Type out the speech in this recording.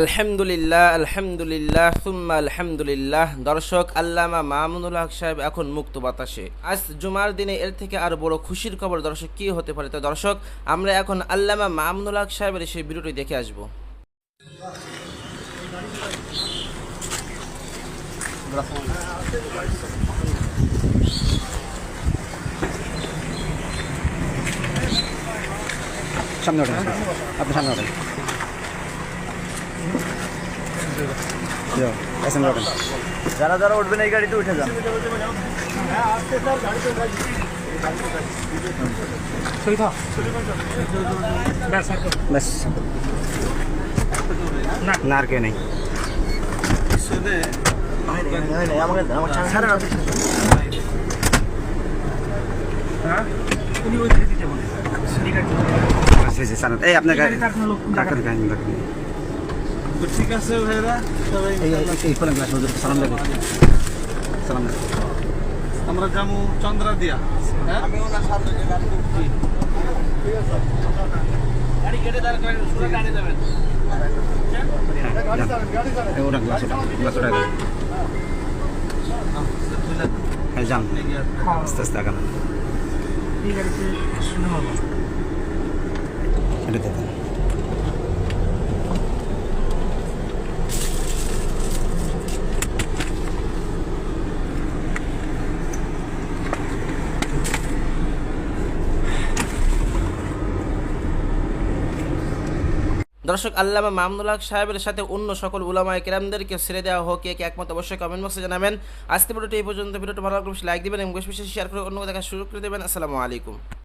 আলহামদুলিল্লাহ আলহামদুলিল্লাহ, সুম্মা আলহামদুলিল্লাহ। দর্শক, আল্লামা মামুনুল হক সাহেব এখন মুক্ত বাতাসে। আজ জুমার দিনে এর থেকে আরও বড় খুশির খবর দর্শক, কি হতে পারে? তো দর্শক, আমরা এখন আল্লামা মামুনুল হক সাহেবের সেই ভিডিওটি দেখে আসব। সামনে ওঠেন আপনি সামনে ওঠেন। যারা যারা উঠবেন এই গাড়িতে উঠে যান। না। আর কেউ নেই। আমাকে আমার ছাড়া জি জি সালাম এই আপনার গাড়ি ডাক্তার গাড়ি ডাক্তার ঠিক আছে ভাইরা সবাই এই ফোন গ্লাস সালাম দেবেন সালাম দেবেন আমরা যাব চন্দ্রা দিয়া হ্যাঁ? আমি ওনার সামনে যে গাড়ি ঠিক আছে গাড়ি কেটে দাঁড় করেন সুরা গাড়ি যাবেন। ওটা গ্লাস ওটা গ্লাস ওটা দেবেন হ্যাঁ যান। আস্তে আস্তে আগান। এটা দেবেন দর্শক, আল্লামা মামুনুল হক সাহেবের সাথে অন্য সকল উলামায় কেরামদেরকে ছেড়ে দেওয়া হোক, কে কে একমত অবশ্যই কমেন্ট বক্সে জানাবেন। আজকে ভিডিওটি এই পর্যন্ত। ভিডিওটি ভালো লাগলে লাইক দিবেন এবং বেশি বেশি শেয়ার করে অন্য দেখা শুরু করে দেবেন। আসসালামু আলাইকুম।